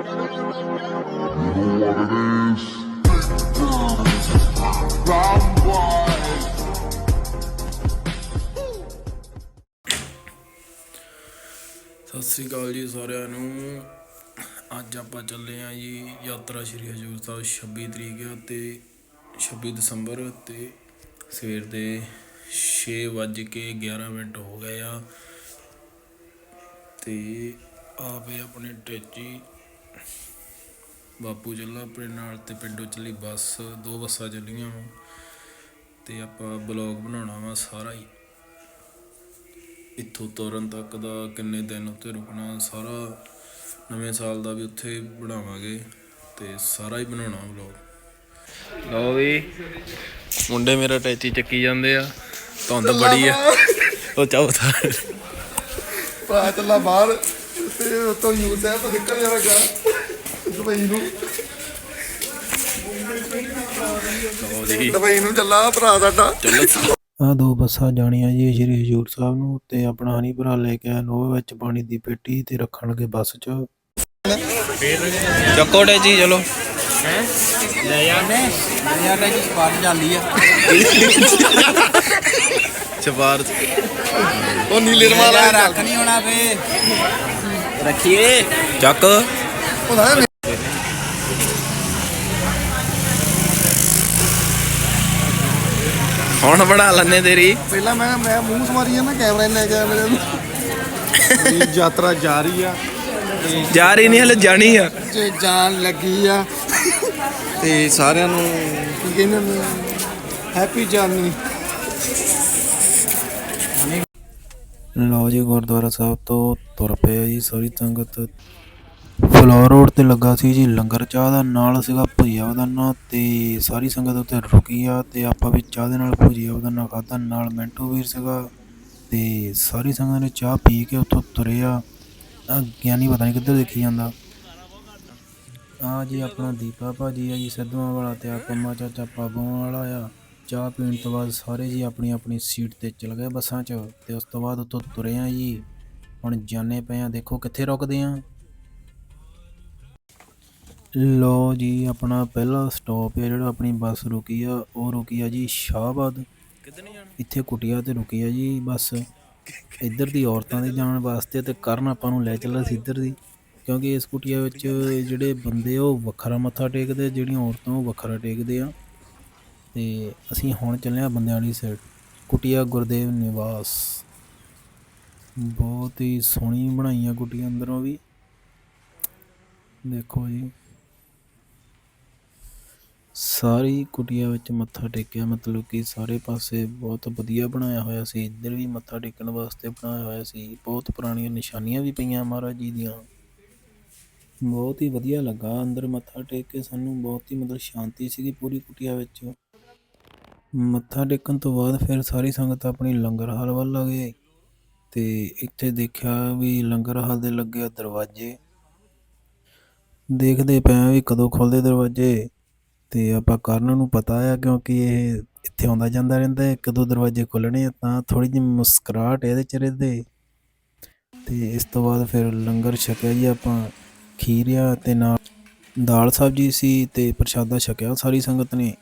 ਸਤਿ ਸ੍ਰੀ ਅਕਾਲ ਜੀ ਸਾਰਿਆਂ ਨੂੰ। ਅੱਜ ਆਪਾਂ ਚੱਲੇ ਆਂ ਜੀ ਯਾਤਰਾ ਸ਼੍ਰੀ ਹਜੂਰ ਸਾਹਿਬ 26 ਤਰੀਕ ਆ ਤੇ 26 ਦਸੰਬਰ ਤੇ ਸਵੇਰ ਦੇ 6 ਵੱਜ ਕੇ 11 ਮਿੰਟ ਹੋ ਗਏ ਆ। ਤੇ ਆਪੇ ਆਪਣੇ ਟੇਚੀ ਬਾਪੂ ਚੱਲਾ ਆਪਣੇ ਨਾਲ ਤੇ ਪਿੰਡੋਂ ਚੱਲੀ ਬੱਸ ਦੋ ਬੱਸਾਂ ਚੱਲੀਆਂ ਵਾ ਤੇ ਆਪਾਂ ਬਲੌਗ ਬਣਾਉਣਾ ਵਾ ਸਾਰਾ ਹੀ। ਇੱਥੋਂ ਤੁਰਨ ਤੱਕ ਦਾ ਕਿੰਨੇ ਦਿਨ ਉੱਥੇ ਰੁਕਣਾ ਸਾਰਾ ਨਵੇਂ ਸਾਲ ਦਾ ਵੀ ਉੱਥੇ ਬਣਾਵਾਂਗੇ ਤੇ ਸਾਰਾ ਹੀ ਬਣਾਉਣਾ ਵਲੌਗ ਲਓ ਵੀ ਮੁੰਡੇ ਮੇਰਾ ਟੈਚੀ ਚੱਕੀ ਜਾਂਦੇ ਆ ਧੁੰਦ ਬੜੀ ਆ। ਉਹ ਚੌਥਾ ਭਰਾ ਚੱਲਾ ਬਾਹਰ ਤੇ ਉਤੋਂ ਯੂ ਸਾਹਿਬ ਤੋਂ ਨਿਕਲ ਜਾਣਾ ਗਾ ਦੁਬਈ ਨੂੰ। ਲਓ ਜੀ ਦੁਬਈ ਨੂੰ ਚੱਲਾ ਭਰਾ ਸਾਡਾ। ਚੱਲੋ ਆ ਦੋ ਬੱਸਾਂ ਜਾਣੀਆਂ ਜੀ ਸ਼੍ਰੀ ਹਜੂਰ ਸਾਹਿਬ ਨੂੰ ਤੇ ਆਪਣਾ ਹਨੀ ਭਰਾ ਲੈ ਕੇ ਆਇਆ ਨੋਵੇ ਵਿੱਚ ਪਾਣੀ ਦੀ ਪੇਟੀ ਤੇ ਰੱਖਣ ਲੱਗੇ ਬੱਸ 'ਚ। ਚੱਕੋ ਟੈਚੀ ਚਲੋ। ਲੈ ਜਾਂਦੇ ਲੈ ਜਾਂਦੇ ਜੀ ਸਪਾਰ ਜਾਂਦੀ ਆ ਚਵਾਰ ਉਹ ਨੀਲੇ ਰਮਾਲਾ ਰੱਖ ਨਹੀਂ ਹੋਣਾ ਫੇ ਰੱਖੀਏ ਚੱਕ ਉਹਦਾ ਹੁਣ ਬਣਾ ਲੈਨੇ ਤੇਰੀ। ਪਹਿਲਾਂ ਮੈਂ ਮੈਂ ਮੂੰਹ ਸਮਾਰੀ ਜਾਂਦਾ ਕੈਮਰਾ ਲੈ ਕੇ ਆਇਆ ਮੇਰੇ ਨੂੰ ਇਹ ਯਾਤਰਾ ਜਾਰੀ ਆ। ਜਾ ਰਹੀ ਨਹੀਂ ਹਲੇ ਜਾਣੀ ਆ। ਤੇ ਜਾਨ ਲੱਗੀ ਆ। ਤੇ ਸਾਰਿਆਂ ਨੂੰ ਕੀ ਕਹਿੰਦੇ ਨੇ ਹੈਪੀ ਜਰਨੀ ਲਓ ਜੀ ਗੁਰਦੁਆਰਾ ਸਾਹਿਬ ਤੋਂ ਤੁਰ ਪਏ ਜੀ ਸਾਰੀ ਸੰਗਤ ਫਲੋਰ ਰੋਡ ਤੇ ਲੱਗਾ ਸੀ ਜੀ, ਲੰਗਰ ਚਾਹ ਦਾ ਨਾਲ ਸੀਗਾ ਭੁਜੀਆ ਉਹਦਾ ਤੇ ਸਾਰੀ ਸੰਗਤ ਉੱਥੇ ਰੁਕੀ ਆ ਤੇ ਆਪਾਂ ਵੀ ਚਾਹ ਦੇ ਨਾਲ ਭੁਜੀਆ ਉਹਦਾ ਨਾਂ ਖਾਧਾ, ਨਾਲ ਮਿੰਟੂ ਵੀਰ ਸੀਗਾ ਤੇ ਸਾਰੀ ਸੰਗਤ ਨੇ ਚਾਹ ਪੀ ਕੇ ਉੱਥੋਂ ਤੁਰੇ ਆ। ਗਿਆਨੀ ਪਤਾ ਨਹੀਂ ਕਿੱਧਰ ਦੇਖੀ ਜਾਂਦਾ। ਆ ਜੀ ਆਪਣਾ ਦੀਪਾ ਭਾਜੀ ਆ ਜੀ, ਸਿੱਧੂਆਂ ਵਾਲਾ ਤੇ ਆ ਪੰਮਾ ਚਾਚਾ ਪਾਬੋਂ ਵਾਲਾ ਆ। ਚਾਹ ਪੀਣ ਤੋਂ ਬਾਅਦ ਸਾਰੇ ਜੀ ਆਪਣੀ ਆਪਣੀ ਸੀਟ ਤੇ ਚਲ ਗਏ ਬੱਸਾਂ 'ਚ ਤੇ ਉਸ ਤੋਂ ਬਾਅਦ ਉੱਥੋਂ ਤੁਰੇ ਆ ਜੀ। ਹੁਣ ਜਾਣੇ ਪਏ ਆ, ਦੇਖੋ ਕਿੱਥੇ ਰੁਕਦੇ ਆ। ਲਓ ਜੀ, ਆਪਣਾ ਪਹਿਲਾ ਸਟਾਪ ਹੈ ਜਿਹੜਾ ਆਪਣੀ ਬੱਸ ਰੁਕੀ ਆ, ਉਹ ਰੁਕੀ ਆ ਜੀ ਸ਼ਾਹਬਾਦ। ਇੱਥੇ ਕੁਟਿਆ ਤੇ ਰੁਕੀ ਆ ਜੀ ਬੱਸ। ਇੱਧਰ ਦੀ ਔਰਤਾਂ ਦੇ ਜਾਣ ਵਾਸਤੇ ਤੇ ਕਰਨ ਆਪਾਂ ਨੂੰ ਲੈ ਚੱਲਿਆ ਸੀ ਇੱਧਰ ਦੀ, ਕਿਉਂਕਿ ਇਸ ਕੁਟਿਆ ਵਿੱਚ ਜਿਹੜੇ ਬੰਦੇ ਉਹ ਵੱਖਰਾ ਮੱਥਾ ਟੇਕਦੇ ਜਿਹੜੀਆਂ ਔਰਤਾਂ ਉਹ ਵੱਖਰਾ ਟੇਕਦੇ ਆ। ਤੇ ਅਸੀਂ ਹੁਣ ਚੱਲੇ ਆ ਬੰਦਿਆਂ ਵਾਲੀ ਸਾਈਡ ਕੁਟਿਆ ਗੁਰਦੇਵ ਨਿਵਾਸ। ਬਹੁਤ ਹੀ ਸੋਹਣੀ ਬਣਾਈ ਆ ਕੁਟੀਆਂ ਅੰਦਰੋਂ ਵੀ। ਦੇਖੋ ਜੀ। ਸਾਰੀ ਕੁਟੀਆਂ ਵਿੱਚ ਮੱਥਾ ਟੇਕਿਆ, ਮਤਲਬ ਕਿ ਸਾਰੇ ਪਾਸੇ ਬਹੁਤ ਵਧੀਆ ਬਣਾਇਆ ਹੋਇਆ ਸੀ, ਇੱਧਰ ਵੀ ਮੱਥਾ ਟੇਕਣ ਵਾਸਤੇ ਬਣਾਇਆ ਹੋਇਆ ਸੀ, ਬਹੁਤ ਪੁਰਾਣੀਆਂ ਨਿਸ਼ਾਨੀਆਂ ਵੀ ਪਈਆਂ ਮਹਾਰਾਜ ਜੀ ਦੀਆਂ। ਬਹੁਤ ਹੀ ਵਧੀਆ ਲੱਗਾ ਅੰਦਰ ਮੱਥਾ ਟੇਕ ਕੇ ਸਾਨੂੰ, ਬਹੁਤ ਹੀ ਮਤਲਬ ਸ਼ਾਂਤੀ ਸੀਗੀ ਪੂਰੀ ਕੁਟੀਆ ਵਿੱਚ। ਮੱਥਾ ਟੇਕਣ ਤੋਂ ਬਾਅਦ ਫਿਰ ਸਾਰੀ ਸੰਗਤ ਆਪਣੀ ਲੰਗਰ ਹਾਲ ਵੱਲ ਆ ਗਏ ਤੇ ਇੱਥੇ ਦੇਖਿਆ ਵੀ ਲੰਗਰ ਹਾਲ ਦੇ ਲੱਗੇ ਦਰਵਾਜ਼ੇ। ਦੇਖਦੇ ਪਏ ਆ ਵੀ ਕਦੋਂ ਖੁੱਲਦੇ ਦਰਵਾਜ਼ੇ। ਅਤੇ ਆਪਾਂ ਕਰਨ ਨੂੰ ਪਤਾ ਆ, ਕਿਉਂਕਿ ਇਹ ਇੱਥੇ ਆਉਂਦਾ ਜਾਂਦਾ ਰਹਿੰਦਾ ਹੈ ਦੋ ਦਰਵਾਜ਼ੇ ਖੁੱਲ੍ਹਣੇ ਆ, ਤਾਂ ਥੋੜ੍ਹੀ ਜਿਹੀ ਮੁਸਕਰਾਹਟ ਇਹਦੇ ਚਿਹਰੇ ਤੇ ਅਤੇ ਇਸ ਤੋਂ ਬਾਅਦ ਫਿਰ ਲੰਗਰ ਛਕਿਆ ਜੀ ਆਪਾਂ ਖੀਰਿਆ ਅਤੇ ਨਾਲ ਦਾਲ ਸਬਜ਼ੀ ਸੀ ਤੇ ਪ੍ਰਸ਼ਾਦਾ ਛਕਿਆ ਸਾਰੀ ਸੰਗਤ ਨੇ।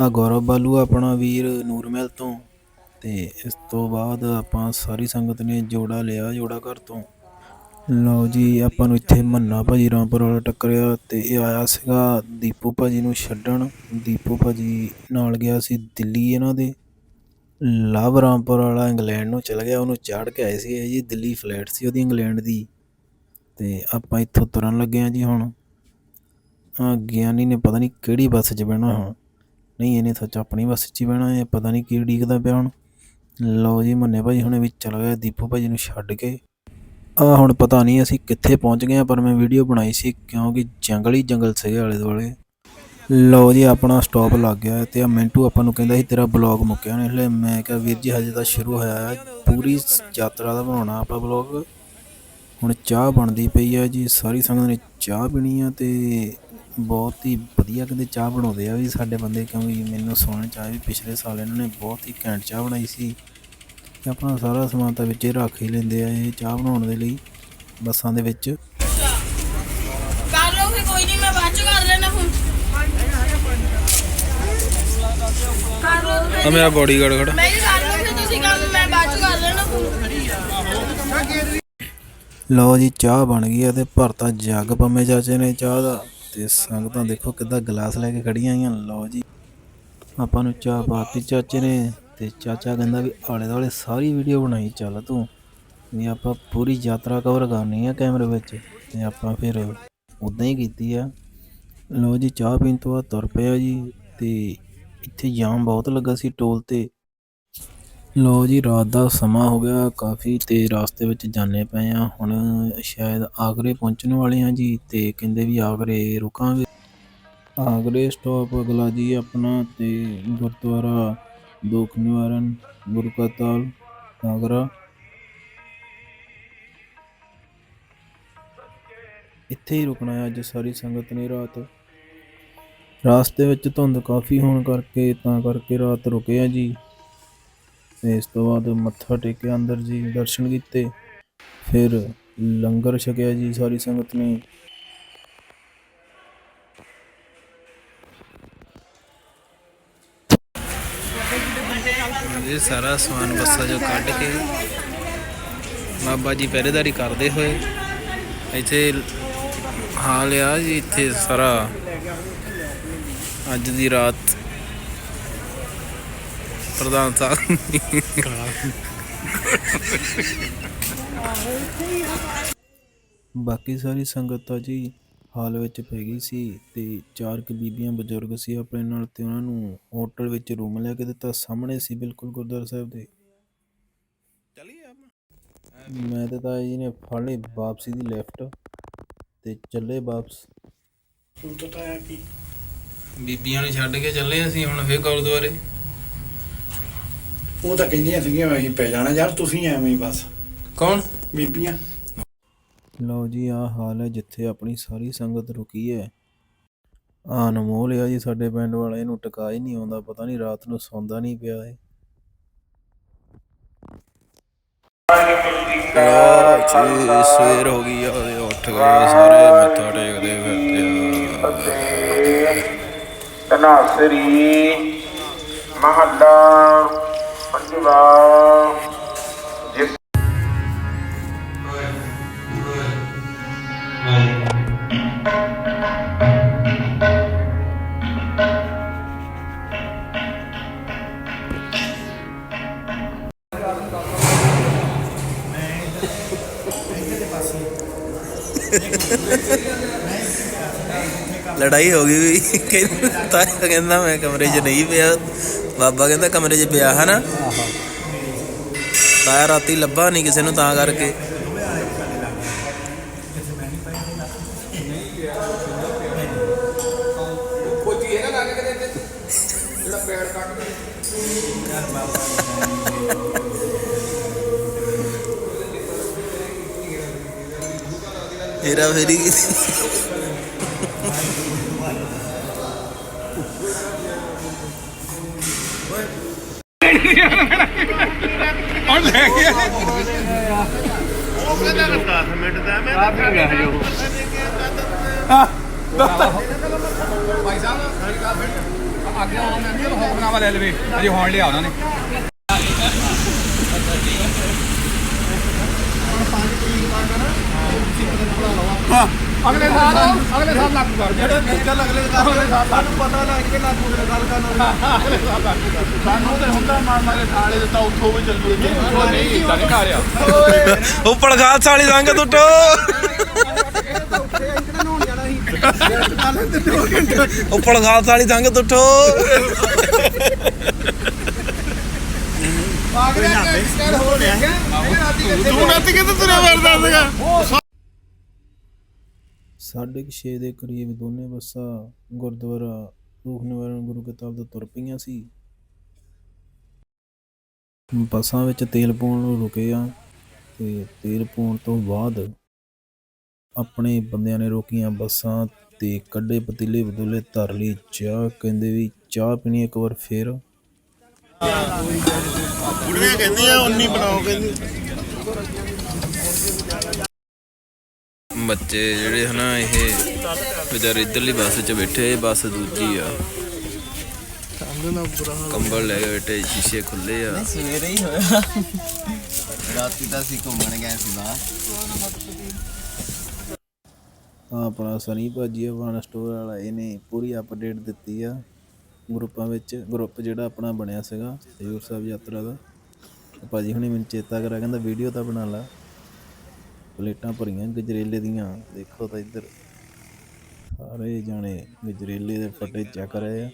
ਆ ਗੌਰਵ ਬਾਲੂ ਆਪਣਾ ਵੀਰ ਨੂਰਮਹਿਲ ਤੋਂ, ਤੇ ਇਸ ਤੋਂ ਬਾਅਦ ਆਪਾਂ ਸਾਰੀ ਸੰਗਤ ਨੇ ਜੋੜਾ ਲਿਆ ਜੋੜਾ ਘਰ ਤੋਂ। ਲਓ ਜੀ, ਆਪਾਂ ਨੂੰ ਇੱਥੇ ਮੰਨਾ ਭਾਜੀ ਰਾਮਪੁਰ ਵਾਲਾ ਟੱਕਰਿਆ ਤੇ ਇਹ ਆਇਆ ਸੀਗਾ ਦੀਪੂ ਭਾਜੀ ਨੂੰ ਛੱਡਣ। ਦੀਪੂ ਭਾਜੀ ਨਾਲ ਗਿਆ ਸੀ ਦਿੱਲੀ ਇਹਨਾਂ ਦੇ। ਲਵ ਰਾਮਪੁਰ ਵਾਲਾ ਇੰਗਲੈਂਡ ਨੂੰ ਚਲ ਗਿਆ, ਉਹਨੂੰ ਚਾੜ ਕੇ ਆਏ ਸੀ ਇਹ ਜੀ ਦਿੱਲੀ ਫਲਾਈਟ ਸੀ ਉਹਦੀ ਇੰਗਲੈਂਡ ਦੀ। ਤੇ ਆਪਾਂ ਇੱਥੋਂ ਤੁਰਨ ਲੱਗੇ ਆ ਜੀ ਹੁਣ। ਆ ਗਿਆਨੀ ਨੇ ਪਤਾ ਨਹੀਂ ਕਿਹੜੀ ਬੱਸ 'ਚ ਬਹਿਣਾ ਹੁਣ। ਨਹੀਂ, ਇਹਨੇ ਸੋਚ ਆਪਣੀ ਬੱਸ 'ਚ ਹੀ ਬਹਿਣਾ ਹੈ ਪਤਾ ਨਹੀਂ ਕੀ ਉਡੀਕਦਾ ਪਿਆ ਹੁਣ। ਲਓ ਜੀ, ਮੰਨੇ ਭਾਜੀ ਹੁਣੇ ਵੀ ਚਲ ਗਿਆ, ਦੀਪੂ ਭਾਜੀ ਨੂੰ ਛੱਡ ਕੇ। ਆ ਹੁਣ ਪਤਾ ਨਹੀਂ ਅਸੀਂ ਕਿੱਥੇ ਪਹੁੰਚ ਗਏ ਆ, ਪਰ ਮੈਂ ਵੀਡੀਓ ਬਣਾਈ ਸੀ ਕਿਉਂਕਿ ਜੰਗਲ ਹੀ ਜੰਗਲ ਸੀਗੇ ਆਲੇ ਦੁਆਲੇ। ਲਓ ਜੀ, ਆਪਣਾ ਸਟਾਪ ਲੱਗ ਗਿਆ ਤੇ ਆ ਮਿੰਟੂ ਆਪਾਂ ਨੂੰ ਕਹਿੰਦਾ ਸੀ, ਤੇਰਾ ਬਲੌਗ ਮੁੱਕਿਆ ਨਹੀਂ ਹਲੇ ਮੈਂ ਕਿਹਾ, ਵੀਰ ਜੀ, ਹਜੇ ਤਾਂ ਸ਼ੁਰੂ ਹੋਇਆ ਹੈ। ਪੂਰੀ ਯਾਤਰਾ ਦਾ ਬਣਾਉਣਾ ਆਪਾਂ ਬਲੌਗ ਹੁਣ ਚਾਹ ਬਣਦੀ ਪਈ ਆ ਜੀ, ਸਾਰੀ ਸੰਗਤ ਨੇ ਚਾਹ ਪੀਣੀ ਆ ਤੇ ਬਹੁਤ ਹੀ ਵਧੀਆ ਕਹਿੰਦੇ ਚਾਹ ਬਣਾਉਂਦੇ ਆ ਵੀ ਸਾਡੇ ਬੰਦੇ, ਕਿਉਂਕਿ ਮੈਨੂੰ ਸੁਣਨ ਚਾਹ ਵੀ ਪਿਛਲੇ ਸਾਲ ਇਹਨਾਂ ਨੇ ਬਹੁਤ ਹੀ ਘੈਂਟ ਚਾਹ ਬਣਾਈ ਸੀ। ਤੇ ਆਪਣਾ ਸਾਰਾ ਸਮਾਨ ਤਾਂ ਵਿੱਚ ਹੀ ਰੱਖ ਹੀ ਲੈਂਦੇ ਆ ਇਹ ਚਾਹ ਬਣਾਉਣ ਦੇ ਲਈ ਬੱਸਾਂ ਦੇ ਵਿੱਚ। ਕਰ ਲਓ ਫਿਰ ਕੋਈ ਨਹੀਂ ਮੈਂ ਬਾਅਦ ਚ ਕਰ ਲੈਣਾ ਹੁਣ ਕਰ ਲਓ ਆ ਫਿਰ ਮੇਰਾ ਬਾਡੀਗਾਰਡ ਖੜਾ। ਮੈਂ ਵੀ ਕਰ ਲਓ ਫਿਰ ਤੁਸੀਂ ਕੰਮ ਮੈਂ ਬਾਅਦ ਚ ਕਰ ਲੈਣਾ ਹੁਣ ਲਓ ਜੀ ਚਾਹ ਬਣ ਗਈ ਆ ਤੇ ਭਰਤਾ ਜੱਗ ਪੰਮੇ ਚਾਚੇ ਨੇ ਚਾਹ ਦਾ। ਤੇ ਸੰਗਤਾਂ ਦੇਖੋ ਕਿੱਦਾਂ ਗਲਾਸ ਲੈ ਕੇ ਖੜੀਆਂ ਆਈਆਂ। ਲਓ ਜੀ ਆਪਾਂ ਨੂੰ ਚਾਹ ਪਾਤੀ ਚਾਚੇ ਨੇ। ਤੇ ਚਾਚਾ ਕਹਿੰਦਾ ਵੀ ਆਲੇ ਦੁਆਲੇ ਸਾਰੀ ਵੀਡੀਓ ਬਣਾਈ ਚੱਲ ਤੂੰ। ਵੀ ਆਪਾਂ ਪੂਰੀ ਯਾਤਰਾ ਕਵਰ ਕਰਨੀ ਆ ਕੈਮਰੇ ਵਿੱਚ ਤੇ ਆਪਾਂ ਫਿਰ ਉਦਾਂ ਹੀ ਕੀਤੀ ਆ। ਲਓ ਜੀ, ਚਾਹ ਪੀਣ ਤੋਂ ਬਾਅਦ ਤੁਰ ਪਿਆ ਜੀ ਤੇ ਇੱਥੇ ਜਾਮ ਬਹੁਤ ਲੱਗਾ ਸੀ ਟੋਲ ਤੇ। ਲੋ ਜੀ, ਰਾਤ ਦਾ ਸਮਾਂ ਹੋ ਗਿਆ, ਕਾਫੀ ਤੇ ਰਾਸਤੇ ਵਿੱਚ ਜਾਣੇ ਪਏ ਆ। ਹੁਣ ਸ਼ਾਇਦ ਆਗਰੇ ਪਹੁੰਚਣ ਵਾਲੇ ਆ ਜੀ ਤੇ ਕਹਿੰਦੇ ਵੀ ਆਗਰੇ ਰੁਕਾਂਗੇ। ਆਗਰੇ ਸਟਾਪ ਅਗਲਾ ਜੀ ਆਪਣਾ ਤੇ ਗੁਰਦੁਆਰਾ ਦੁੱਖ ਨਿਵਾਰਨ, ਗੁਰੂ ਕਾ ਤਾਲ, ਆਗਰਾ। ਇੱਥੇ ਹੀ ਰੁਕਣਾ ਹੈ ਅੱਜ ਸਾਰੀ ਸੰਗਤ ਨੇ ਰਾਤ। ਰਾਸਤੇ ਵਿੱਚ ਧੁੰਦ ਕਾਫੀ ਹੋਣ ਕਰਕੇ ਤਾਂ ਕਰਕੇ ਰਾਤ ਰੁਕੇ ਆ ਜੀ। ਇਸ ਤੋਂ ਬਾਅਦ ਮੱਥਾ ਟੇਕਿਆ, ਅੰਦਰ ਜੀ ਦਰਸ਼ਨ ਕੀਤੇ। ਫਿਰ ਲੰਗਰ ਛਕਿਆ ਜੀ ਸਾਰੀ ਸੰਗਤ ਨੇ। ਸਾਰਾ ਸਮਾਨ ਬੱਸਾਂ ਚੋਂ ਕੱਢ ਕੇ ਬਾਬਾ ਜੀ ਪਹਿਰੇਦਾਰੀ ਕਰਦੇ ਹੋਏ ਇੱਥੇ ਹਾਲ ਆ ਜੀ, ਇੱਥੇ ਸਾਰਾ ਅੱਜ ਦੀ ਰਾਤ ਪ੍ਰਧਾਨ ਸਾਹਿਬ ਬਾਕੀ ਸਾਰੀ ਸੰਗਤ ਆ ਜੀ। ਹਾਲ ਵਿੱਚ ਪੈ ਗਈ ਸੀ ਤੇ ਚਾਰ ਕੁ ਬੀਬੀਆਂ ਬਜ਼ੁਰਗ ਸੀ ਆਪਣੇ ਨਾਲ ਤੇ ਉਹਨਾਂ ਨੂੰ ਹੋਟਲ ਵਿੱਚ ਰੂਮ ਲੈ ਕੇ ਦਿੱਤਾ। ਸਾਹਮਣੇ ਸੀ ਬਿਲਕੁਲ ਗੁਰਦੁਆਰਾ ਸਾਹਿਬ ਦੇ। ਮੈਂ ਤੇ ਤਾਂ ਜੀ ਨੇ ਫੜ ਲਈ ਵਾਪਸੀ ਦੀ ਲੈਫਟ ਤੇ ਚੱਲੇ ਵਾਪਸ। ਬੀਬੀਆਂ ਨੂੰ ਛੱਡ ਕੇ ਚੱਲੇ ਅਸੀਂ ਹੁਣ ਫੇਰ ਗੁਰਦੁਆਰੇ। ਉਹ ਤਾਂ ਕਹਿੰਦੀਆਂ ਸੀਗੀਆਂ ਅਸੀਂ ਪੈ ਜਾਣਾ। ਯਾਰ ਤੁਸੀਂ ਐਵੇਂ ਹੀ ਬਸ। ਕੌਣ? ਬੀਬੀਆਂ। ਲਓ ਜੀ, ਆਹ ਹਾਲ ਹੈ ਜਿੱਥੇ ਆਪਣੀ ਸਾਰੀ ਸੰਗਤ ਰੁਕੀ ਹੈ। ਆ ਅਨਮੋਲ ਆ ਜੀ, ਸਾਡੇ ਪਿੰਡ ਵਾਲਾ ਇਹਨੂੰ ਟਿਕਾ ਹੀ ਨਹੀਂ ਆਉਂਦਾ, ਪਤਾ ਨਹੀਂ ਰਾਤ ਨੂੰ ਸੌਂਦਾ ਨਹੀਂ ਪਿਆ ਇਹ। ਜੀ, ਸਵੇਰ ਹੋ ਗਈ ਆ ਤੇ ਉੱਠ ਗਏ ਸਾਰੇ, ਮੱਥਾ ਟੇਕਦੇ ਫਿਰਦੇ ਆ। ਤਨਾਸਰੀ ਮਹੱਲਾ, ਪੰਜਵਾ। ਲੜਾਈ ਹੋ ਗਈ ਵੀ। ਕਹਿੰਦਾ ਕਹਿੰਦਾ ਮੈਂ ਕਮਰੇ 'ਚ ਨਹੀਂ ਪਿਆ। ਬਾਬਾ ਕਹਿੰਦਾ ਕਮਰੇ 'ਚ ਪਿਆ ਹਨਾ? ਤਾਇਆ ਰਾਤੀ ਲੱਭਾ ਨਹੀਂ ਕਿਸੇ ਨੂੰ ਤਾਂ ਕਰਕੇ। ਤੇਰਾ ਫੇਰੀ ਅੱਗੇ ਆਉਣਾ ਨਹੀਂ ਤਾਂ ਹੁਕਮਨਾਮਾ ਲੈ ਲਵੇ। ਅਜੇ ਹੌਣ ਲਿਆ ਉਹਨਾਂ ਨੇ। ਅਗਲੇ ਸਾਲ ਅਗਲੇ ਸਾਲ ਲਾਗੂ ਕਰ ਜਿਹੜੇ ਚੱਲ ਅਗਲੇ ਸਾਲ ਅਗਲੇ ਸਾਲ ਸਾਨੂੰ ਪਤਾ ਲੱਗ ਕੇ ਲਾਗੂ ਦੇ ਗੱਲ ਕਰਨਾ ਅਗਲੇ ਸਾਲ ਲਾਗੂ ਕਰ ਸਾਨੂੰ ਤੇ ਹੁੰਦਾ ਮਾਰ ਮਾਰ ਕੇ ਥਾਲੇ ਦਿੱਤਾ ਉੱਥੋਂ ਵੀ ਚੱਲ ਜੂਏ ਉਹ ਨਹੀਂ ਇਦਾਂ ਨਹੀਂ ਕਰਿਆ ਉੱਪਰ ਖਾਲਸਾ ਵਾਲੀ ਸੰਗਤ ਉੱਠੋ ਉੱਪਰ ਖਾਲਸਾ ਵਾਲੀ ਸੰਗਤ ਉੱਠੋ ਤੂੰ ਨੱਤ ਕਿਤੇ ਤੁਰਿਆ ਫਿਰਦਾ ਸੀਗਾ? ਸਾਢੇ ਕੁ ਛੇ ਦੇ ਕਰੀਬ ਦੋਨੇ ਬੱਸਾਂ ਗੁਰਦੁਆਰਾ ਰੂਖ ਨਿਵਾਰਨ ਗੁਰੂ ਕੇ ਤੋਂ ਤੁਰ ਪਈਆਂ ਸੀ। ਬੱਸਾਂ ਵਿੱਚ ਤੇਲ ਪਾਉਣ ਨੂੰ ਰੁਕੇ ਆ ਤੇ ਤੇਲ ਪਾਉਣ ਤੋਂ ਬਾਅਦ ਆਪਣੇ ਬੰਦਿਆਂ ਨੇ ਰੋਕੀਆਂ ਬੱਸਾਂ ਤੇ ਕੱਢੇ ਪਤੀਲੇ ਬਦੂਲੇ ਧਰ ਲਈ ਚਾਹ, ਕਹਿੰਦੇ ਵੀ ਚਾਹ ਪੀਣੀ ਇੱਕ ਵਾਰ ਫੇਰ। ਕੁੜੀਆਂ ਕਹਿੰਦੀਆਂ 19 ਬਣਾਓ, ਕਹਿੰਦੀ। ਬੱਚੇ ਜਿਹੜੇ ਹਨਾ ਇਹ ਵਿਚਾਰੇ ਇੱਧਰਲੀ ਬੱਸ 'ਚ ਬੈਠੇ ਬੱਸ ਦੂਜੀ ਆ। ਕੰਬਲ ਲੈ ਕੇ ਬੈਠੇ, ਸ਼ੀਸ਼ੇ ਖੁੱਲੇ ਆ। ਸਵੇਰੇ ਹੀ ਹੋਇਆ। ਰਾਤੀ ਤਾਂ ਅਸੀਂ ਘੁੰਮਣ ਗਏ ਸੀ ਬਾਹਰ। ਆ ਆਪਣਾ ਸਨੀ ਭਾਜੀ, ਆਪਣਾ ਸਟੋਰ ਵਾਲਾ, ਇਹਨੇ ਪੂਰੀ ਅਪਡੇਟ ਦਿੱਤੀ ਆ ਗਰੁੱਪਾਂ ਵਿੱਚ। ਗਰੁੱਪ ਜਿਹੜਾ ਆਪਣਾ ਬਣਿਆ ਸੀਗਾ, ਹਜ਼ੂਰ ਸਾਹਿਬ ਯਾਤਰਾ ਦਾ। ਭਾਜੀ ਹੁਣੇ ਮੈਨੂੰ ਚੇਤਾ ਕਰਾ ਕਹਿੰਦਾ ਵੀਡੀਓ ਤਾਂ ਬਣਾ ਲਾ। ਪਲੇਟਾਂ ਭਰੀਆਂ ਗਜਰੇਲੇ ਦੀਆਂ। ਦੇਖੋ ਤਾਂ ਇੱਧਰ ਸਾਰੇ ਜਾਣੇ ਗਜਰੇਲੇ ਦੇ ਫੱਟੇ ਚੱਕ ਰਹੇ ਆ।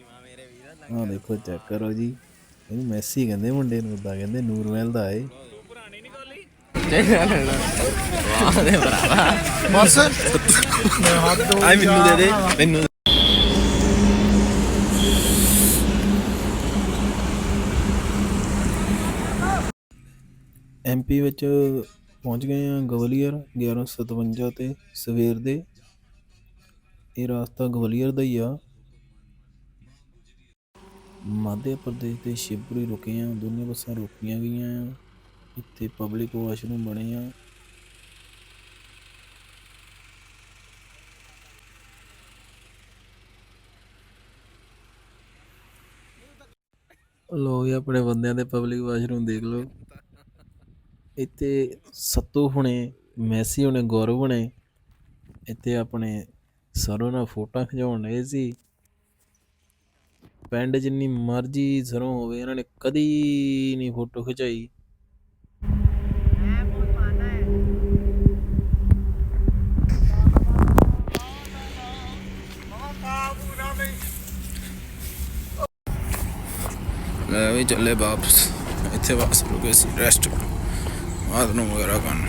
ਆਹ ਦੇਖੋ ਚੈੱਕ ਕਰੋ ਜੀ। ਇਹਨੂੰ ਮੈਸੀ ਕਹਿੰਦੇ ਮੁੰਡੇ ਨੂੰ ਉਦਾਂ ਕਹਿੰਦੇ ਨੂਰਮਹਿਲ ਦਾ ਏ। ਬਸ। ਆ ਮੈਨੂੰ ਦੇ ਦੇ ਮੈਨੂੰ ਐਮਪੀ ਵਿੱਚ ਪਹੁੰਚ ਗਏ ਹਾਂ ਗਵਾਲੀਅਰ 1157 ਤੇ ਸਵੇਰ ਦੇ। ਇਹ ਰਸਤਾ ਗਵਾਲੀਅਰ ਦਾ ਹੀ ਆ। ਮੱਧ ਪ੍ਰਦੇਸ਼ ਦੇ ਸ਼ਿਵਪੁਰੀ ਰੁਕੇ ਆ ਦੋਨੇ ਬੱਸਾਂ ਰੁਕੀਆਂ ਗਈਆਂ ਆ। ਇੱਥੇ ਪਬਲਿਕ ਵਾਸ਼ਰੂਮ ਬਣੇ ਆ। ਲੋ ਇਹ ਆਪਣੇ ਬੰਦਿਆਂ ਦੇ ਪਬਲਿਕ ਵਾਸ਼ਰੂਮ ਦੇਖ ਲਓ। ਇੱਥੇ ਸੱਤੂ ਹੁਣੇ, ਮੈਸੀ ਹੁਣੇ, ਗੌਰਵ ਹੁਣੇ, ਇੱਥੇ ਆਪਣੇ ਸਰੋਂ ਨਾਲ ਫੋਟੋਆਂ ਖਿਚਾਉਣ ਰਹੇ ਸੀ। ਪਿੰਡ ਜਿੰਨੀ ਮਰਜ਼ੀ ਸਰੋਂ ਹੋਵੇ, ਇਹਨਾਂ ਨੇ ਕਦੀ ਨਹੀਂ ਫੋਟੋ ਖਿਚਾਈ। ਮੈਂ ਵੀ ਚੱਲੇ ਵਾਪਸ, ਇੱਥੇ ਵਾਪਸ ਰੁਕੇ ਸੀ ਰੈਸਟ ਬਾਅਦ ਵਗੈਰਾ ਕਰਨ।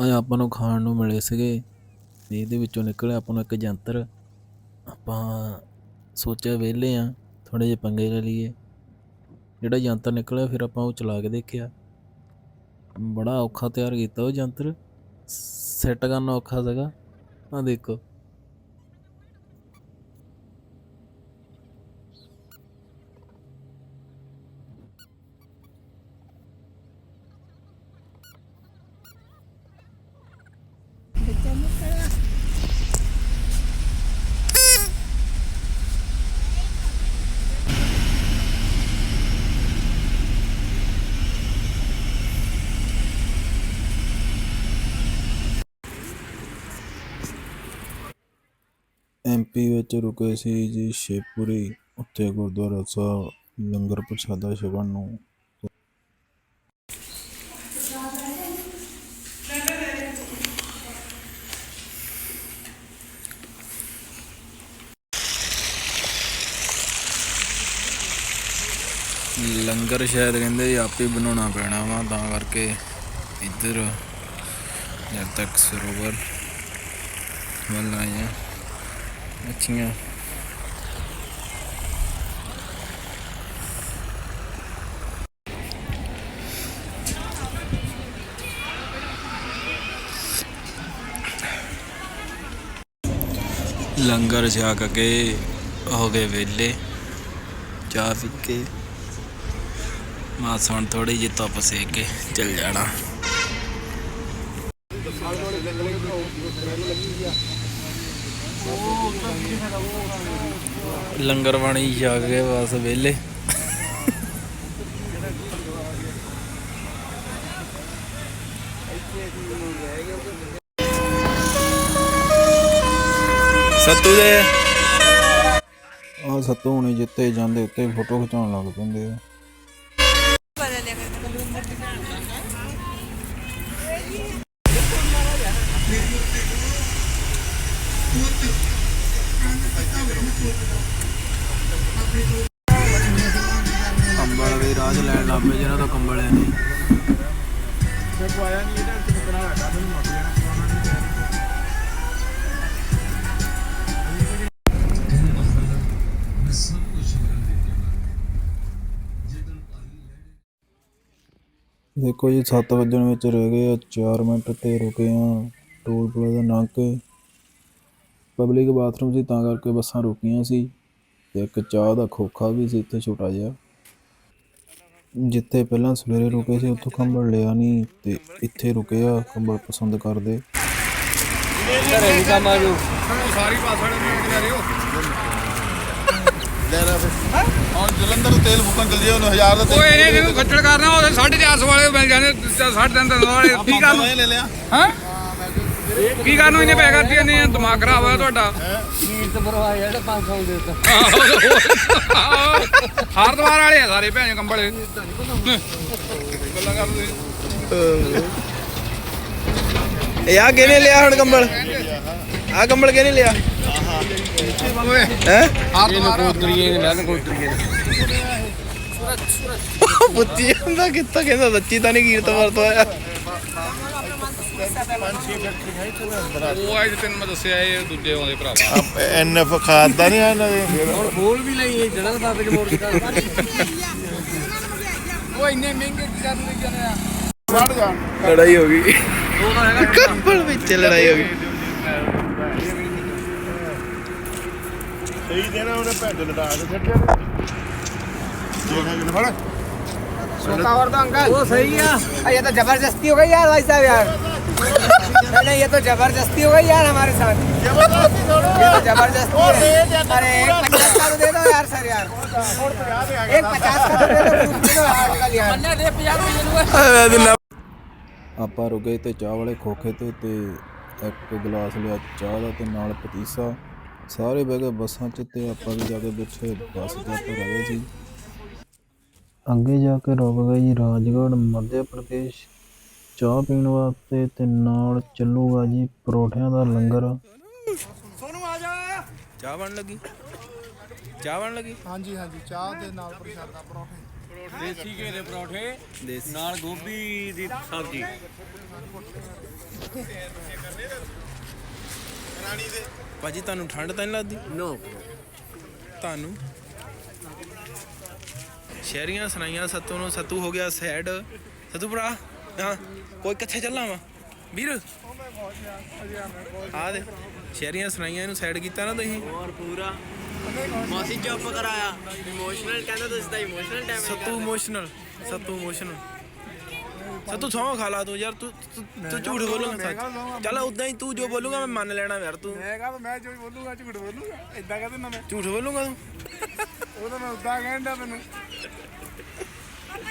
ਆ ਆਪਾਂ ਨੂੰ ਖਾਣ ਨੂੰ ਮਿਲੇ ਸੀਗੇ। ਇਹਦੇ ਵਿੱਚੋਂ ਨਿਕਲਿਆ ਆਪਾਂ ਨੂੰ ਇੱਕ ਜੰਤਰ। ਆਪਾਂ ਸੋਚਿਆ ਵਿਹਲੇ ਆ ਥੋੜੇ ਜਿਹੇ ਪੰਗੇ ਲੈ ਲਈਏ। ਜਿਹੜਾ ਜੰਤਰ ਨਿਕਲਿਆ ਫਿਰ ਆਪਾਂ ਉਹ ਚਲਾ ਕੇ ਦੇਖਿਆ। ਬੜਾ ਔਖਾ ਤਿਆਰ ਕੀਤਾ ਉਹ ਜੰਤਰ। ਸੈੱਟ ਕਰਨਾ ਔਖਾ ਸੀਗਾ। ਆ ਦੇਖੋ। ਐਮਪੀ ਰੁਕੇ ਸੀ ਜੀ ਸ਼ੇਪੂਰੀ ਉੱਥੇ ਗੁਰਦੁਆਰਾ ਸਾਹਿਬ ਲੰਗਰ ਪ੍ਰਸ਼ਾਦਾ ਛਕਣ ਨੂੰ ਲੰਗਰ ਸ਼ਾਇਦ ਕਹਿੰਦੇ ਜੀ ਆਪੇ ਹੀ ਬਣਾਉਣਾ ਪੈਣਾ ਵਾ, ਤਾਂ ਕਰਕੇ ਇੱਧਰ ਜਦ ਤੱਕ ਸਰੋਵਰ ਵੱਲ ਆਏ ਆ। ਮੱਛੀਆਂ ਲੰਗਰ ਛਕ ਕੇ ਹੋ ਗਏ ਵੇਲੇ ਚਾਹ ਪੀ ਕੇ ਮਾਸ ਹੁਣ ਥੋੜੀ ਜਿਹੀ ਧੁੱਪ ਸੇਕ ਕੇ ਚੱਲ ਜਾਣਾ। ਲੰਗਰ ਪਾਣੀ ਛਕ ਕੇ ਬਸ ਵਿਹਲੇ। ਸੱਤੂ ਦੇ ਆ ਸੱਤੂ ਹੁਣੇ ਜਿੱਤੇ ਜਾਂਦੇ ਉੱਤੇ ਫੋਟੋ ਖਿਚਾਉਣ ਲੱਗ ਪੈਂਦੇ ਆ। ਦੇਖੋ ਜੀ 7 ਵਜਣ ਵਿੱਚ ਰਹਿ ਗਏ ਆ 4 ਮਿੰਟ ਤੇ ਰੁਕੇ ਆ ਟੋਲ ਪਲਾਜ਼ਾ ਲੰਘ ਕੇ ਪਬਲਿਕ ਬਾਥਰੂਮ ਸੀ, ਤਾਂ ਕਰਕੇ ਬੱਸਾਂ ਰੁਕੀਆਂ ਸੀ ਤੇ ਇੱਕ ਚਾਹ ਦਾ ਖੋਖਾ ਵੀ ਸੀ ਇੱਥੇ ਛੋਟਾ ਜਿਹਾ। ਜਿੱਥੇ ਪਹਿਲਾਂ ਸਵੇਰੇ ਰੁਕੇ ਸੀ, ਉੱਥੋਂ ਕੰਬਲ ਲਿਆ ਨਹੀਂ ਤੇ ਇੱਥੇ ਰੁਕੇ ਆ ਕੰਬਲ ਪਸੰਦ ਕਰਦੇ। ਹੁਣ ਜਲੰਧਰ ਤੋਂ ਤੇਲ ਫੁੱਕਣ ਚੱਲ ਜੇ ਉਹਨੂੰ 1000 ਦਾ ਤੇਲ ਓਏ ਇਹਨੇ ਜਿਹਨੂੰ ਖੱਟੜ ਕਰਨਾ ਉਹਦੇ 450 ਵਾਲੇ ਮਿਲ ਜਾਂਦੇ 3.5 ਵਾਲੇ ਕੀ ਕਰਨ? ਇਹ ਲੈ ਲਿਆ। ਹਾਂ? ਕੀ ਕਰਨ ਨੂੰ ਇਹਨੇ ਪੈਸੇ ਕਰਤੀ ਨੇ ਦਿਮਾਗ ਖਰਾਬ ਹੋਇਆ ਤੁਹਾਡਾ। ਹਾਰਦਵਾਰ ਵਾਲੇ ਆ ਸਾਰੇ ਭੈਣ ਕੰਬਲ। ਗੱਲਾਂ ਕਰਦੇ ਇਹ ਆ ਕਿਹਨੇ ਲਿਆ ਹੁਣ ਕੰਬਲ? ਆ ਕੰਬਲ ਕਿਹਨੇ ਲਿਆ? ਓਏ। ਹੈ? ਹਾਰਦਵਾਰ ਬੁੱਤੀ ਹੁੰਦਾ ਕਿੱਥਾ ਕਹਿੰਦਾ ਸੱਚੀ ਤਾਂ ਨਹੀਂ ਕੀਰਤ ਵਰਤੋਂ ਆਇਆ। ਉਹ ਅੱਜ ਤੈਨੂੰ ਮੈਂ ਦੱਸਿਆ ਇਹ ਦੂਜੇ ਆਉਂਦੇ ਭਰਾ। ਐਨਐਫ ਖਾਦਾ ਨਹੀਂ ਇਹਨਾਂ ਦੇ। ਉਹ ਇੰਨੇ ਮਹਿੰਗੇ ਕਰਨ ਲਈ ਜਾਂਦੇ ਆ? ਫੜ ਜਾਣ ਲੜਾਈ ਹੋ ਗਈ। ਕੰਬਲ ਵਿੱਚ ਲੜਾਈ ਹੋ ਗਈ। ਸਹੀ ਦੇਣਾ ਉਹਨੇ ਭੈਣ ਦੇ ਲਟਾ ਕੇ ਛੱਡਿਆ। वो सही है अरे ये तो जबरदस्ती हो गई यार भाई साहब यार नहीं नहीं ये तो जबरदस्ती हो गई यार हमारे साथ ये तो जबरदस्ती है अरे एक पचास का तो दे दो यार सर यार एक पचास का तो दे दो कुछ दे दो यार कल यार ਆਪਾਂ ਰੁਕੇ ਤੇ ਚਾਹ ਵਾਲੇ ਖੋਖੇ ਤੇ ਤੇ ਇੱਕ ਗਲਾਸ ਲਿਆ ਚਾਹ ਦਾ ਤੇ ਨਾਲ ਪਤੀਸਾ ਸਾਰੇ ਬਹਿ ਗਏ ਬੱਸਾਂ 'ਚ ਤੇ ਆਪਾਂ ਵੀ ਜਾ ਕੇ ਬੈਠੇ ਬੱਸ 'ਚ ਆਪਾਂ ਰਹਿ ਗਏ ਸੀ ਅੱਗੇ ਜਾ ਕੇ ਰੁਕ ਗਏ ਜੀ ਰਾਜਗੜ੍ਹ ਮੱਧ ਪ੍ਰਦੇਸ਼। ਚਾਹ ਪੀਣ ਵਾਸਤੇ ਤੇ ਨਾਲ ਚੱਲੂਗਾ ਜੀ ਪਰੌਠਿਆਂ ਦਾ ਲੰਗਰ। ਚਾਹ ਬਣ ਲੱਗੀ? ਚਾਹ ਬਣ ਲੱਗੀ? ਹਾਂਜੀ ਹਾਂਜੀ ਚਾਹ ਦੇ ਨਾਲ ਪ੍ਰਸ਼ਾਦਾ ਪਰੌਂਠੇ। ਭਾਜੀ ਤੁਹਾਨੂੰ ਠੰਡ ਤਾਂ ਨਹੀਂ ਲੱਗਦੀ? ਨੋ ਤੁਹਾਨੂੰ? ਸ਼ਹਿਰੀਆਂ ਸੁਣਾਈਆਂ ਸੱਤੂ ਨੂੰ ਸੱਤੂ ਹੋ ਗਿਆ ਸੈਡ। ਸੱਤੂ ਭਰਾ ਹਾਂ ਕੋਈ ਕਿੱਥੇ ਚੱਲਾਂ ਵਾ? ਵੀਰ? ਆ ਦੇ ਸ਼ਹਿਰੀਆਂ ਸੁਣਾਈਆਂ ਇਹਨੂੰ ਸਾਈਡ ਕੀਤਾ ਨਾ ਤੁਸੀਂ। ਮਾਸੀ ਚੁੱਪ ਕਰਾਇਆ। ਇਮੋਸ਼ਨਲ ਕਹਿੰਦਾ ਤੁਸੀਂ ਤਾਂ ਇਮੋਸ਼ਨਲ ਡੈਮੇਜ ਸੱਤੂ ਇਮੋਸ਼ਨਲ ਸੱਤੂ ਇਮੋਸ਼ਨਲ ਸੱਤੂ ਸੌਂ ਖਾ ਲਾ ਤੂੰ ਯਾਰ ਤੂੰ ਤੂੰ- ਤੂੰ ਝੂਠ ਬੋਲੂਗਾ ਸੱਚ। ਚੱਲ ਉਦਾਂ ਹੀ ਤੂੰ ਜੋ ਬੋਲੂਗਾ ਮੈਂ ਮੰਨ ਲੈਣਾ ਯਾਰ ਤੂੰ। ਮੈਂ ਕਹਾਂ ਮੈਂ ਜੋ ਬੋਲੂਗਾ ਝੂਠ ਬੋਲੂਗਾ ਇਦਾਂ ਕਹਦੇ ਨਾ ਮੈਂ। ਝੂਠ ਬੋਲੂਗਾ ਤੂੰ? ਉਹ ਤਾਂ ਮੈਂ ਉਦਾਂ ਕਹਿੰਦਾ ਮੈਨੂੰ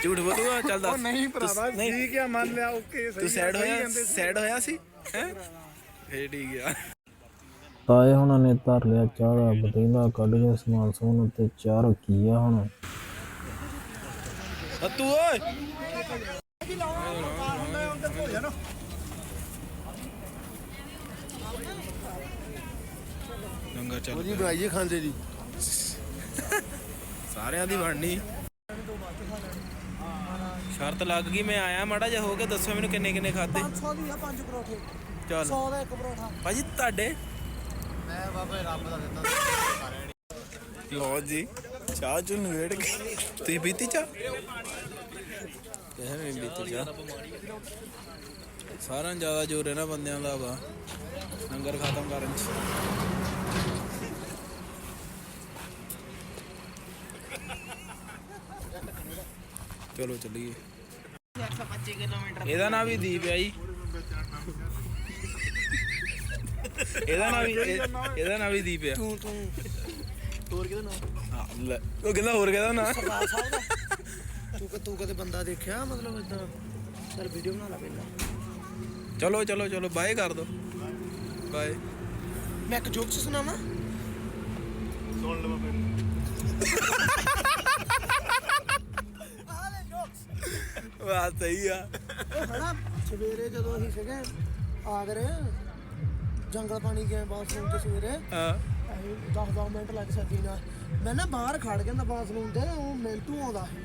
ਝੂਠ ਬੋਲੂਗਾ? ਚੱਲ ਦੱਸ। ਨਹੀਂ ਭਰਾਵਾ ਨਹੀਂ। ਠੀਕ ਆ ਮੰਨ ਲਿਆ ਓਕੇ ਤੂੰ ਸੈਡ ਹੋਇਆ? ਸੈਡ ਹੋਇਆ ਸੀ? ਹੈ? ਫੇਰ ਠੀਕ ਆ। ਤਾਏ ਹੁਣਾਂ ਨੇ ਧਰ ਲਿਆ ਚਾਹ ਦਾ ਬਤੀਲਾ ਕੱਢ ਕੇ ਸਮਾਨ ਸਮੂਨ ਉੱਤੇ ਚਾਹ ਰੱਖੀ ਆ ਹੁਣ? ਸੱਤੂ ਓਏ! ਲੰਗਰ ਚੱਲ ਜੀ ਬਣਾਈਏ ਖਾਂਦੇ ਜੀ ਸਾਰਿਆਂ ਦੀ ਬਣਨੀ। ਸ਼ਰਤ ਲੱਗ ਗਈ ਮੈਂ ਆਇਆ ਮਾੜਾ ਜਿਹਾ ਹੋ ਕੇ ਦੱਸੋ ਮੈਨੂੰ ਕਿੰਨੇ ਕਿੰਨੇ ਖਾਦੇ 500 ਦੀ ਆ ਪੰਜ ਪਰੋਠੇ। ਚੱਲ। 100 ਦਾ ਇੱਕ ਪਰੋਠਾ। ਭਾਜੀ ਤੁਹਾਡੇ? ਮੈਂ ਬਾਬਾ ਰੱਬ ਦਾ ਦਿੱਤਾ ਲੋ ਜੀ ਚਾਹ ਚੁ ਨਵੇੜ ਕੇ ਤੁਸੀਂ ਪੀਤੀ ਚਾਹ? ਕਹਿ ਨਹੀਂ ਚਾਹ ਸਾਰਿਆਂ ਨੂੰ ਜ਼ਿਆਦਾ ਜ਼ੋਰ ਇਹਨਾਂ ਬੰਦਿਆਂ ਦਾ ਵਾ ਲੰਗਰ ਖਤਮ ਕਰਨ ਚ। ਚਲੋ ਚੱਲੀਏ। 125 ਕਿਲੋਮੀਟਰ ਇਹਦਾ ਨਾਂ ਵੀ ਦੀਪ ਹੈ ਜੀ। ਇਹਦਾ ਨਾਂ ਵੀ ਇਹ- ਇਹਦਾ ਨਾਂ ਵੀ ਦੀਪ ਹੈ ਤੂੰ ਤੂੰ। ਹੋਰ ਕਿਹਦਾ ਨਾਂ ਉਹ ਕਹਿੰਦਾ ਹੋਰ ਕਿਹਦਾ ਨਾਂ? ਤੂੰ ਕਿ ਤੂੰ ਕਦੇ ਬੰਦਾ ਦੇਖਿਆ? ਮਤਲਬ ਇਦਾਂ ਚਲ ਵੀਡੀਓ ਬਣਾ ਲੈ ਪਹਿਲਾਂ। ਚਲੋ ਚਲੋ ਚਲੋ ਬਾਏ ਕਰ ਦੋ। ਬਾਏ ਮੈਂ ਇੱਕ ਜੋਕ ਸੁਣਾਵਾਂ? ਸੁਣ ਲਵਾਂ ਪਹਿਲਾਂ ਵਾਹ ਸਹੀ ਆ। ਹਣਾ ਸਵੇਰੇ ਜਦੋਂ ਅਸੀਂ ਸੀਗੇ ਆਗਰੇ ਜੰਗਲ ਪਾਣੀ ਗਏ ਬਾਥਰੂਮ ਤੇ ਸਵੇਰੇ। ਹਾਂ। 10 10 ਮਿੰਟ ਲੱਗ ਸਕਦੀ ਨਾ ਮੈਂ ਨਾ ਬਾਹਰ ਖੜ ਜਾਂਦਾ ਬਾਥਰੂਮ ਤੇ ਉਹ ਮਿੰਟੂ ਆਉਂਦਾ ਸੀ।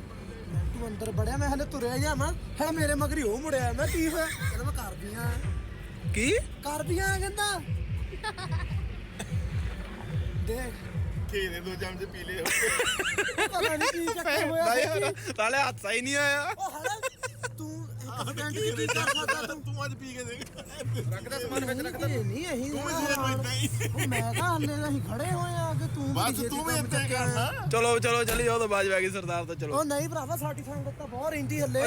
ਮਿੰਟੂ ਅੰਦਰ ਬੜਿਆ ਮੈਂ ਹਲੇ ਤੁਰਿਆ ਜਾਵਾਂ ਹਲੇ ਮੇਰੇ ਮਗਰੀ ਉਹ ਮੁੜਿਆ ਮੈਂ ਕੀ ਹੋਇਆ? ਕਹਿੰਦਾ ਮੈਂ ਕਰ ਵੀ ਆ। ਕੀ? ਕਰ ਵੀ ਆ ਕਹਿੰਦਾ। ਦੇਖ। ਕੀ ਦੇ ਦੋ ਚਮਚ ਪੀ ਲਿਓ ਪਤਾ ਨਹੀਂ ਕੀ ਚੱਕਰ ਹੋਇਆ ਤਾਲੇ ਹੱਥ ਹੀ ਨਹੀਂ ਆਇਆ ਉਹ ਹਲੇ ਤੂੰ ਇੱਕ ਤੂੰ। ਅੱਜ ਪੀ ਕੇ ਦੇਖ। ਨਹੀਂ ਅਸੀਂ ਮੈਂ ਕਹਾ ਹੱਲੇ ਅਸੀਂ ਖੜੇ ਹੋਏ ਆ ਕਿ ਤੂੰ ਬਸ ਤੂੰ ਵੀ ਇੱਥੇ ਕਰਨਾ ਚਲੋ ਚਲੋ ਚਲੀ ਜਾਓ ਤਾਂ ਬਾਜ ਪੈ ਗਈ ਸਰਦਾਰ ਤਾਂ ਚਲੋ। ਉਹ ਨਹੀਂ ਭਰਾਵਾ ਸਾਡੀ ਸੰਗਤ ਤਾਂ ਬਹੁਤ ਰਹਿੰਦੀ ਹੱਲੇ।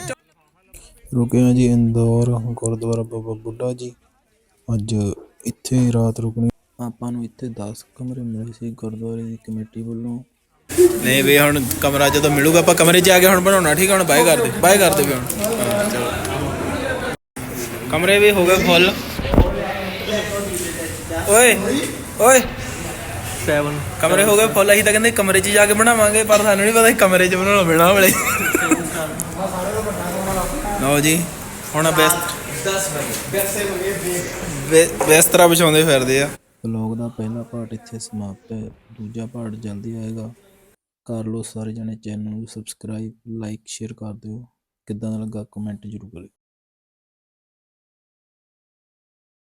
ਰੁਕੇ ਹਾਂ ਜੀ ਇੰਦੌਰ ਗੁਰਦੁਆਰਾ ਬਾਬਾ ਬੁੱਢਾ ਜੀ। ਅੱਜ ਇੱਥੇ ਹੀ ਰਾਤ ਰੁਕਣੀ। ਆਪਾਂ ਨੂੰ ਇੱਥੇ 10 ਕਮਰੇ ਮਿਲੇ ਸੀ ਗੁਰਦੁਆਰੇ ਦੀ ਕਮੇਟੀ ਵੱਲੋਂ। ਨਹੀਂ ਵੀ ਹੁਣ ਕਮਰਾ ਜਦੋਂ ਮਿਲੂਗਾ ਆਪਾਂ ਕਮਰੇ 'ਚ ਆ ਕੇ ਹੁਣ ਬਣਾਉਣਾ ਠੀਕ ਹੈ ਹੁਣ ਬਾਏ ਕਰ ਦੇ ਬਾਏ ਕਰ ਦੇ ਵੀ ਹੁਣ। ਕਮਰੇ ਵੀ ਹੋ ਗਏ ਫੁੱਲ। ਓਏ ਓਏ। 7 ਕਮਰੇ ਹੋ ਗਏ ਫੁੱਲ ਅਸੀਂ ਤਾਂ ਕਹਿੰਦੇ ਕਮਰੇ 'ਚ ਜਾ ਕੇ ਬਣਾਵਾਂਗੇ ਪਰ ਸਾਨੂੰ ਨਹੀਂ ਪਤਾ ਕਮਰੇ 'ਚ ਬਣਾਉਣਾ ਪੈਣਾ ਵਾਲੇ ਲਓ ਜੀ ਹੁਣ ਬੈਸਟ 10 ਵਜੇ ਬਿਸਤਰਾ ਵਿਛਾਉਂਦੇ ਫਿਰਦੇ ਆ। ਵਲੌਗ ਦਾ ਪਹਿਲਾ ਪਾਰਟ ਇੱਥੇ ਸਮਾਪਤ ਹੈ। ਦੂਜਾ ਪਾਰਟ ਜਲਦੀ ਆਏਗਾ। ਕਰ ਲਓ ਸਾਰੇ ਜਣੇ ਚੈਨਲ ਨੂੰ ਸਬਸਕ੍ਰਾਈਬ ਲਾਈਕ ਸ਼ੇਅਰ ਕਰ ਦਿਓ। ਕਿੱਦਾਂ ਦਾ ਲੱਗਾ ਕਮੈਂਟ ਜ਼ਰੂਰ ਕਰਿਓ।